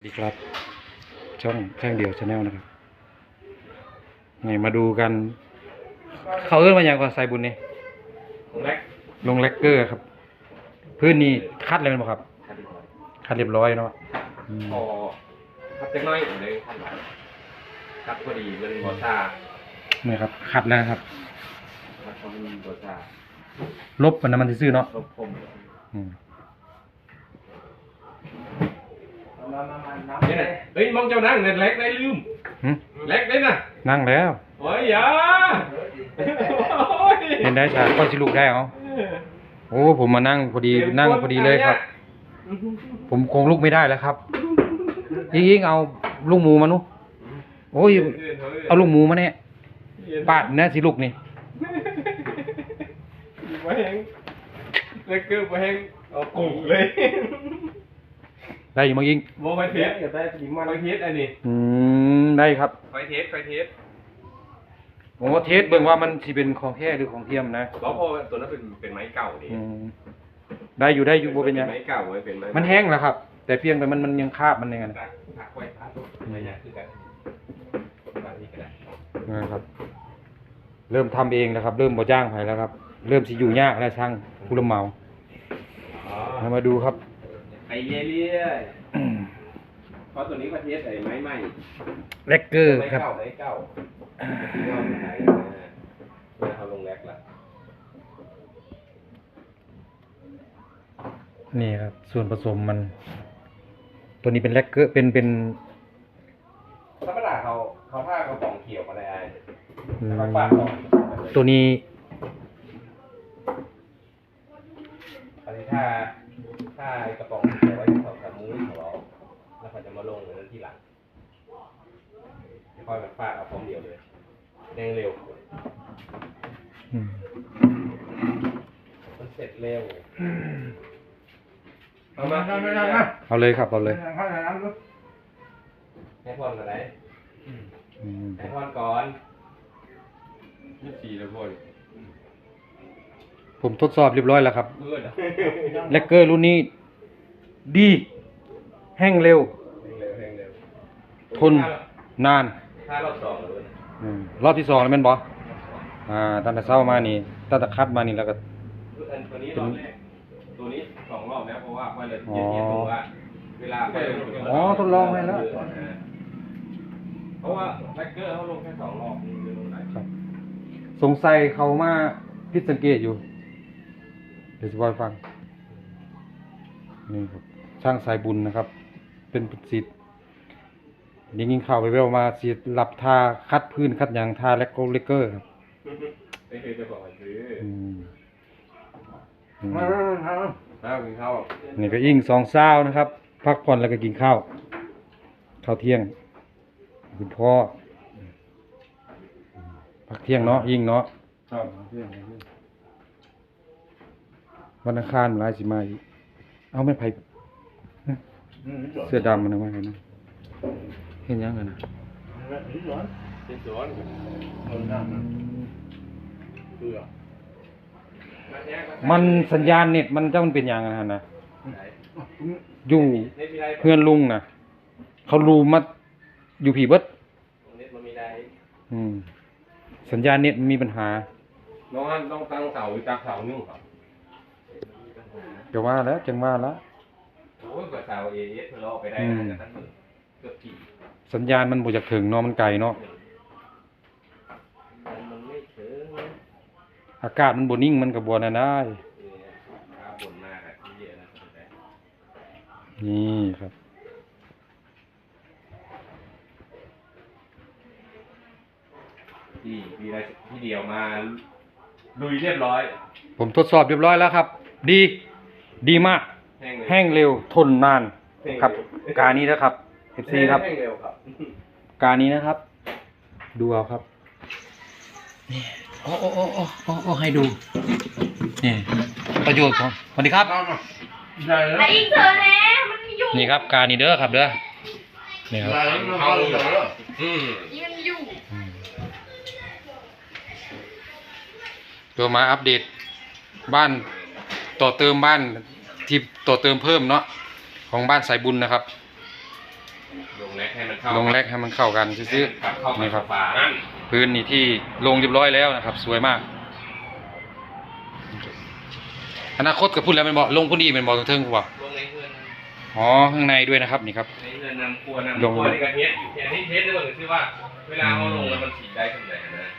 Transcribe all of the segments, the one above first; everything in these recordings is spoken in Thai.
สวัสดีครับ ช่องแข้งเดียวชาแนลนะครับนี่มาดูกัน เขาเอื้อนมาอย่างกว่าไซบุญนี่เล็กลงแลกเกอร์ครับ พื้นนี่คัดเลยไหมครับ คัดเรียบร้อยเนาะอืมพอพัดจังน้อยเลยท่านหลายครับพอดีมันบอซ่านี่ครับ คัดแล้วครับ ครับพอดีบอซ่าลบมันน้ำมันซื่อๆเนาะลบคมอืม เนี่ยนะเฮ้ยมองเจ้านั่งเนี่ยเล็กได้ลืมหึ เล็กได้น่ะนั่งแล้ว โอ้ยอย่าโอ้ยเห็นได้ชาก็สิลูกได้เอาโอ้ผมมานั่งพอดีนั่งพอดีเลยครับ ผมคงลุกไม่ได้แล้วครับยิงๆเอาลูกหมูมานุโอ้ยเอาลูกหมูมาเนี่ยปาดนะสิลูกนี่มาแหงเล็กเกอร์มาแหงเอากุ่งเลย ได้อยู่มั้งยิงโมไฟเทสได้ผีมันไฟเทสอันนี้อืมได้ครับไฟเทสไฟเทสโอ้เทสเบิ่งว่ามันสิเป็นของแท้หรือของเทียมนะแล้วพอตัวนั้นเป็นเป็นไม้เก่านี่อืมได้อยู่ได้อยู่บ่เป็นหยังไม้เก่าไว้เป็นไม้มันแห้งแล้วครับ แต่เพียงแต่มันมันยังคราบมันยังไงตักตักไว้พัดอะไรอย่างคือกันแบบนี้ก็ได้นะครับ เริ่มทำเองแล้วครับ เริ่มบ่จ้างใครแล้วครับ เริ่มสิอยู่ยากแล้วช่างผู้รับเหมาอ๋อเอามาดูครับ ไปเรื่อยๆเพราะตัวนี้ประเทศไอ้ไม้ใหม่แลกเกอร์ไม้ครับ เก่าไม้เก่าที่ว่ามันไหนเวลาเอาลงแรกละนี่ครับ ส่วนผสมมัน ตัวนี้เป็นแลกเกอร์เป็นเป็นธรรมดาเขาเขาผ้ากระป๋องเขียวมาได้ไอ้อืมเขาปาดต่อตัวนี้ อันนี้ถ้าถ้า กระป๋องเขียวไว้สองสามมื้อของเราแล้วเขาจะมาลงในนั้นทีหลังค่อยมันฟาดเอาพร้อมเดียวเลยแดงเร็วอืมมันเสร็จเร็วเอามาเอามาเอาเลยครับเอาเลยให้พรอะไรอืมให้พรก่อนยี่สี่แล้วพรผมทดสอบเรียบร้อยแล้วครับเพื่อนแลกเกอร์รุ่นนี้ ดี แห้งเร็วเร็ว เร็วเร็วทนนานถ้ารอบสองเลยอืมรอบที่สองแล้วแม่นบออ่าตั้งแต่เช้ามานี่ตั้งแต่คัดมานี่แล้วก็ อันตัวนี้รอบแรกตัวนี้สองรอบแล้วเพราะว่าค่อยเลยเย็นเย็นตัวว่าเวลาค่อยลงอ๋อทดลองให้แล้ว เพราะว่าแบคเกอร์เขาลงแค่สองรอบเดี๋ยวลงได้ครับ สงสัยเขามาพิดสังเกตอยู่ เดี๋ยวจะบอกให้ฟัง นี่ครับ ช่างสายบุญนะครับ เป็นสิทธิ์ยิงยิงข่าวไปแววมาสิหลับทาคัดพื้นคัดอย่างทาแลกโกเลกเกอร์ครับไม่เคยจะบอกให้ซื้ออืมอืมข้าวกินข้าวนี่ก็อิ่งสองเศร้านะครับ พักผ่อนแล้วก็กินข้าวข้าวเที่ยง คุณพ่อพักเที่ยงเนาะยิ่งเนาะครับวันอังคารมันหลายสิมาอีกเอาไม่ไผ เสื้อดำมันเอาไว้ให้นะเห็นยังไงนะเป็นสวนมันสัญญาณเน็ตมันเจ้ามันเป็นยังไงนะอยู่เพื่อนลุงนะเขารูมาอยู่ผีเบิดเน็ตมันมีได้อืมสัญญาณเน็ตมันมีปัญหา น้องอันต้องตั้งเสาหรือตั้งเสานึ่งครับจะว่าแล้วจังว่าแล้ว โอ้ยกว่าเสาเอเอสเพื่อเราออกไปได้อืมนะตั้งเกือบกี่สัญญาณมันบ่จากถึงเนาะมันไกลเนาะมันไม่ถึงอากาศมันบ่นิ่งมันก็บ่นั่นได้เนี่ยครับบ่นมากอะที่เยอะนะแต่นี่ครับ ที่มีอะไรที่เดียวมาลุยเรียบร้อย ผมทดสอบเรียบร้อยแล้วครับ ดี ดีมาก แห้งเลยแห้งเร็วทนนานครับ การนี้นะครับ FC ครับแห้งเร็วครับ การนี้นะครับ ดูเอาครับนี่โอ้โอ้โอ้โอ้โอ้โอ้ให้ดูนี่ประโยชน์ของสวัสดีครับไอ้อีกเถอะแน่มันอยู่นี่ครับ การนี้เด้อครับเด้อนี่ครับเอาอืมนี่มันอยู่อืมตัวมาอัปเดตบ้านต่อเติมบ้าน ที่ต่อเติมเพิ่มเนาะของบ้านสายบุญนะครับ ลงแรกให้มันเข้าลงแรกให้มันเข้ากันซื้อกับเข้าๆนี่ครับ ฝานั่นพื้นนี่ที่ลงเรียบร้อยแล้วนะครับ สวยมาก อนาคตกับพูดแล้วเป็นบ่ลงพุ่นอีเป็นบ่ตรงเทิงกูบ่ลงในเพื่อนอ๋อข้างในด้วยนะครับนี่ครับ ในเพื่อนนำครัวนำลงครัวนี่ก็เทสอยู่แค่นี้เทสได้บ่คือว่า เวลาเขาลงแล้วมันฉีดได้ขนาดไหนนะ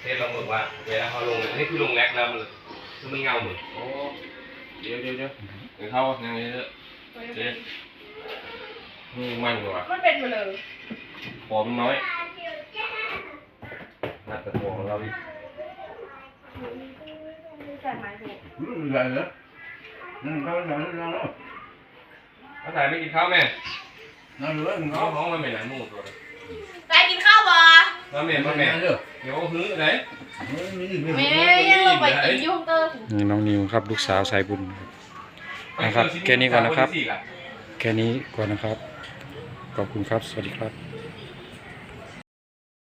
เทสลองบอกว่าเวลาเขาลงอันนี้คือลงแรกแล้วมันคือมันเงาเหมือนโอ้ เดี๋ยวเดี๋ยวเดี๋ยวเดี๋ยวเข้าอย่างนี้เถอะเทสนี่มันกว่ามันเป็นไปเลยขอมันน้อยนัดกระตัวของเราดิใส่ไม้ถูกอืมใหญ่เลยอืมเขาใหญ่เลยนะถ้าถ่ายไม่กินข้าวแม่นั่นเลยน้เขาองน้องมันไม่ไหนมูตัวแต่กินข้าวบ่แล้วแม่มาแม่เดี๋ยวหื้อไหนมีมีแม่ยังลงไปกินยุ่งเตอร์ นี่น้องนิวครับ ลูกสาวสายบุญนะครับนะครับ แค่นี้ก่อนนะครับ แค่นี้ก่อนนะครับ ขอบคุณครับ สวัสดีครับ